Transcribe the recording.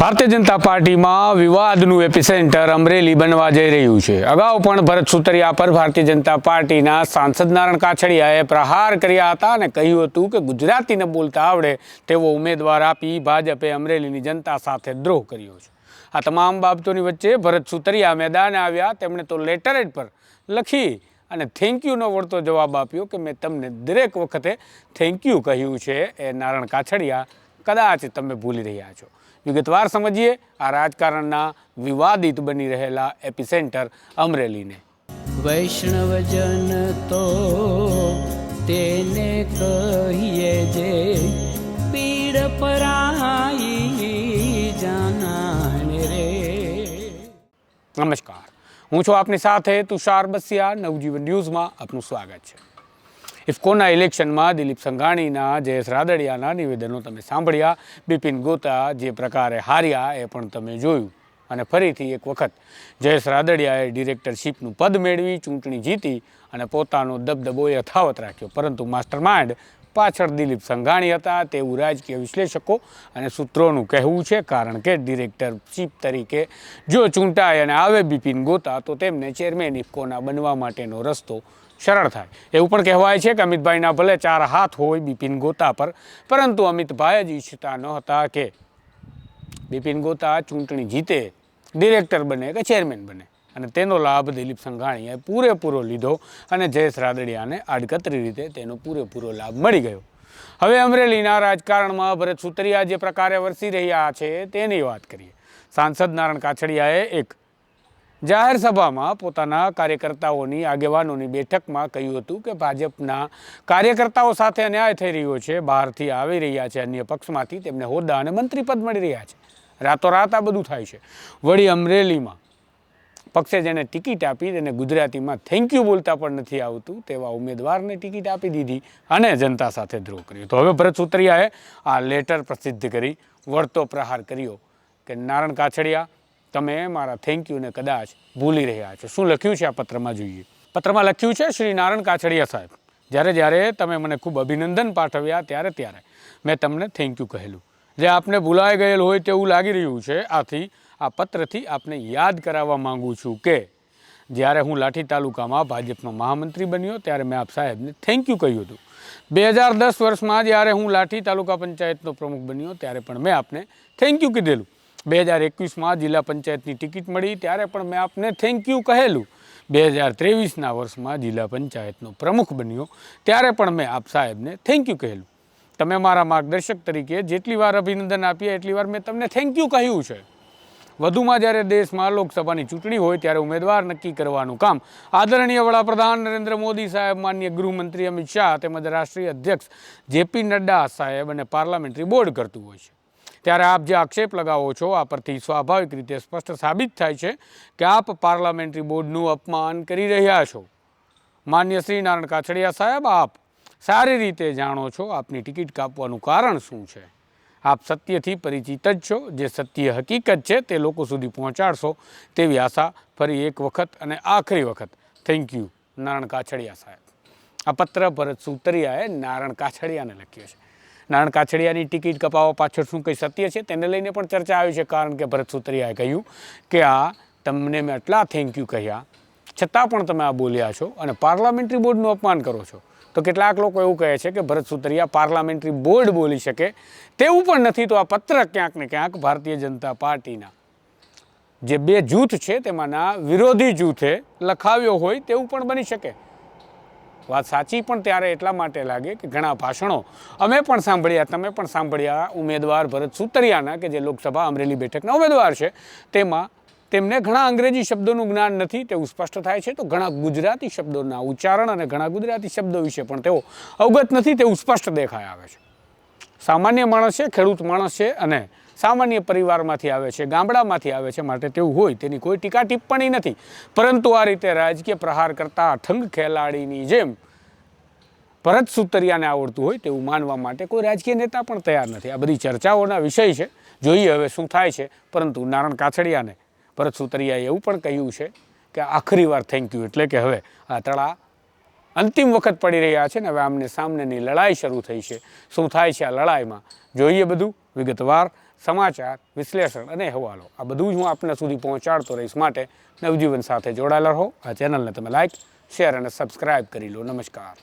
ભારતીય જનતા પાર્ટીમાં વિવાદનું એપિસેન્ટર અમરેલી બનવા જઈ રહ્યું છે. અગાઉ પણ ભરત સુતરિયા પર ભારતીય જનતા પાર્ટીના સાંસદ નારાયણ કાછડિયાએ પ્રહાર કર્યા હતા અને કહ્યું હતું કે ગુજરાતીને બોલતા આવડે તેવો ઉમેદવાર આપી ભાજપે અમરેલીની જનતા સાથે દ્રોહ કર્યો છે. આ તમામ બાબતોની વચ્ચે ભરત સુતરિયા મેદાને આવ્યા. તેમણે તો લેટરેટ પર લખી અને થેન્ક યુનો વળતો જવાબ આપ્યો કે મેં તમને દરેક વખતે થેન્ક યુ કહ્યું છે. એ નારાયણ કાછડિયા કદાચ તમે ભૂલી રહ્યા છો. વિગતવાર સમજીએ આ રાજકારણના વિવાદિત બની રહેલા એપિસેન્ટર અમરેલીને. વૈષ્ણવજન તો તેને કહીએ જે પીડ પરાઈ જાનાને રે. નમસ્કાર. હું છું આપની સાથે તુષાર બસિયા. નવજીવન ન્યૂઝમાં આપનું સ્વાગત છે. ઇફકોના ઇલેક્શનમાં દિલીપ સંઘાણીના, જયેશ રાદડિયાના નિવેદનો તમે સાંભળ્યા. બિપિન ગોતા જે પ્રકારે હાર્યા એ પણ તમે જોયું. અને ફરીથી એક વખત જયેશ રાદડિયાએ ડિરેક્ટરશીપનું પદ મેળવી, ચૂંટણી જીતી અને પોતાનો દબદબો યથાવત રાખ્યો. પરંતુ માસ્ટર માઇન્ડ પાછળ દિલીપ સંઘાણી હતા તેવું રાજકીય વિશ્લેષકો અને સૂત્રોનું કહેવું છે, કારણ કે ડિરેક્ટરશીપ તરીકે જો ચૂંટાય અને આવે બિપિન ગોતા, તો તેમને ચેરમેન ઇફકોના બનવા માટેનો રસ્તો સરળ થાય. એવું પણ કહેવાય છે કે અમિતભાઈના ભલે ચાર હાથ હોય બિપિન ગોતા પર, પરંતુ અમિતભાઈ જ ઈચ્છતા નહોતા કે બિપિન ગોતા ચૂંટણી જીતે, ડિરેક્ટર બને કે ચેરમેન બને. અને તેનો લાભ દિલીપ સંઘાણીએ પૂરેપૂરો લીધો અને જયેશ રાદડિયાને આડકતરી રીતે તેનો પૂરેપૂરો લાભ મળી ગયો. હવે અમરેલીના રાજકારણમાં ભરત સુતરિયા જે પ્રકારે વરસી રહ્યા છે તેની વાત કરીએ. સાંસદ નારાયણ કાછડિયાએ એક જાહેર સભામાં પોતાના કાર્યકર્તાઓની આગેવાનોની બેઠકમાં કહ્યું હતું કે ભાજપના કાર્યકર્તાઓ સાથે અન્યાય થઈ રહ્યો છે, બહારથી આવી રહ્યા છે, અન્ય પક્ષમાંથી તેમને હોદ્દા અને મંત્રીપદ મળી રહ્યા છે. રાતોરાત આ બધું થાય છે. વળી અમરેલીમાં પક્ષે જેને ટિકિટ આપી તેને ગુજરાતીમાં થેન્ક યુ બોલતા પણ નથી આવતું, તેવા ઉમેદવારને ટિકિટ આપી દીધી અને જનતા સાથે દ્રોહ કર્યો. તો હવે ભરત સુતરિયાએ આ લેટર પ્રસિદ્ધ કરી, વળતો પ્રહાર કર્યો કે નારણ કાછડિયા તમે મારા થેન્ક યુને કદાચ ભૂલી રહ્યા છો. શું લખ્યું છે આ પત્રમાં જોઈએ? પત્રમાં લખ્યું છે શ્રી નારાયણ કાછડિયા સાહેબ. જ્યારે જ્યારે તમે મને ખૂબ અભિનંદન પાઠવ્યા ત્યારે ત્યારે મેં તમને થેન્ક યુ કહેલું. જે આપને ભૂલાઈ ગયેલ હોય તેવું લાગી રહ્યું છે, આથી આ પત્રથી આપને યાદ કરાવવા માંગુ છું કે જ્યારે હું લાઠી તાલુકામાં ભાજપનો મહામંત્રી બન્યો ત્યારે મેં આપ સાહેબને થેન્ક યુ કહ્યું હતું. બે હજાર દસ વર્ષમાં જ્યારે હું લાઠી તાલુકા પંચાયતનો પ્રમુખ બન્યો ત્યારે પણ મેં આપને થેન્ક યુ કીધેલું. બે હજાર એકવીસમાં જિલ્લા પંચાયતની ટિકિટ મળી. ત્યારે પણ મેં આપને થેન્ક યુ કહેલું. બે હજાર ત્રેવીસના વર્ષમાં જિલ્લા પંચાયતનો પ્રમુખ બન્યો. ત્યારે પણ મેં આપ સાહેબને થેન્ક યુ કહેલું. તમે મારા માર્ગદર્શક તરીકે જેટલી વાર અભિનંદન આપ્યા એટલી વાર મેં તમને થેન્ક યુ કહ્યું છે. વધુમાં જ્યારે દેશમાં લોકસભાની ચૂંટણી હોય, ત્યારે ઉમેદવાર નક્કી કરવાનું કામ. આદરણીય વડાપ્રધાન નરેન્દ્ર મોદી સાહેબ, માન્ય ગૃહમંત્રી અમિત શાહ તેમજ રાષ્ટ્રીય અધ્યક્ષ જેપી નડ્ડા સાહેબ અને પાર્લામેન્ટરી બોર્ડ કરતું હોય છે. ત્યારે આપ જે આક્ષેપ લગાવો છો, આ પરથી સ્વાભાવિક રીતે સ્પષ્ટ સાબિત થાય છે કે આપ પાર્લામેન્ટરી બોર્ડનું અપમાન કરી રહ્યા છો. માન્ય શ્રી નારાયણ કાછડિયા સાહેબ, આપ સારી રીતે જાણો છો આપની ટિકિટ કાપવાનું કારણ શું છે? આપ સત્યથી પરિચિત જ છો, જે સત્ય હકીકત છે તે લોકો સુધી પહોંચાડશો તેવી આશા ફરી એક વખત અને આખરી વખત. થેન્ક યુ નારાયણ કાછડિયા સાહેબ. આ પત્ર ભરત સુતરિયાએ નારાયણ કાછડિયાને લખ્યો છે. નારાયણ કાછડિયાની ટિકિટ કપાવવા પાછળ શું કંઈ સત્ય છે તેને લઈને પણ ચર્ચા આવી છે, કારણ કે ભરત સુતરિયાએ કહ્યું કે આ તમને મેં આટલા થેન્ક યુ કહ્યા. છતાં પણ તમે આ બોલ્યા છો અને પાર્લામેન્ટરી બોર્ડનું અપમાન કરો છો. તો કેટલાક લોકો એવું કહે છે કે ભરત સુતરિયા પાર્લામેન્ટરી બોર્ડ બોલી શકે તેવું પણ નથી, તો આ પત્ર ક્યાંક ને ક્યાંક ભારતીય જનતા પાર્ટીના જે બે જૂથ છે તેમાંના વિરોધી જૂથે લખાવ્યો હોય તેવું પણ બની શકે. વાત સાચી, પણ ત્યારે એટલા માટે લાગે કે ઘણા ભાષણો અમે પણ સાંભળ્યા, તમે પણ સાંભળ્યા ઉમેદવાર ભરત સુતરિયાના કે જે લોકસભા અમરેલી બેઠકના ઉમેદવાર છે. તેમાં તેમને ઘણા અંગ્રેજી શબ્દોનું જ્ઞાન નથી, તેવું સ્પષ્ટ થાય છે. તો ઘણા ગુજરાતી શબ્દોના ઉચ્ચારણ અને ઘણા ગુજરાતી શબ્દો વિશે પણ તેઓ અવગત નથી, તેવું સ્પષ્ટ દેખાઈ આવે છે. સામાન્ય માણસ છે, ખેડૂત માણસ છે અને સામાન્ય પરિવારમાંથી આવે છે, ગામડામાંથી આવે છે, માટે તેવું હોય, તેની કોઈ ટીકા ટિપ્પણી નથી. પરંતુ આ રીતે રાજકીય પ્રહાર કરતા ઠંગ ખેલાડીની જેમ ભરત સુતરિયાને આવડતું હોય તેવું માનવા માટે કોઈ રાજકીય નેતા પણ તૈયાર નથી. આ બધી ચર્ચાઓના વિષય છે. જોઈએ હવે શું થાય છે. પરંતુ નારણ કાછડિયાને ભરત સુતરિયાએ એવું પણ કહ્યું છે કે આખરી વાર થેન્ક યુ એટલે કે હવે આ તળા અંતિમ વખત પડી રહ્યા છે ને હવે આમને સામનેની લડાઈ શરૂ થઈ છે. શું થાય છે આ લડાઈમાં? જોઈએ બધું. વિગતવાર, સમાચાર, વિશ્લેષણ અને અહેવાલો આ બધું જ હું આપના સુધી પહોંચાડતો રહીશ માટે નવજીવન સાથે જોડાયેલા રહો. આ ચેનલને તમે લાઇક શેર અને સબસ્ક્રાઇબ કરી લો. નમસ્કાર.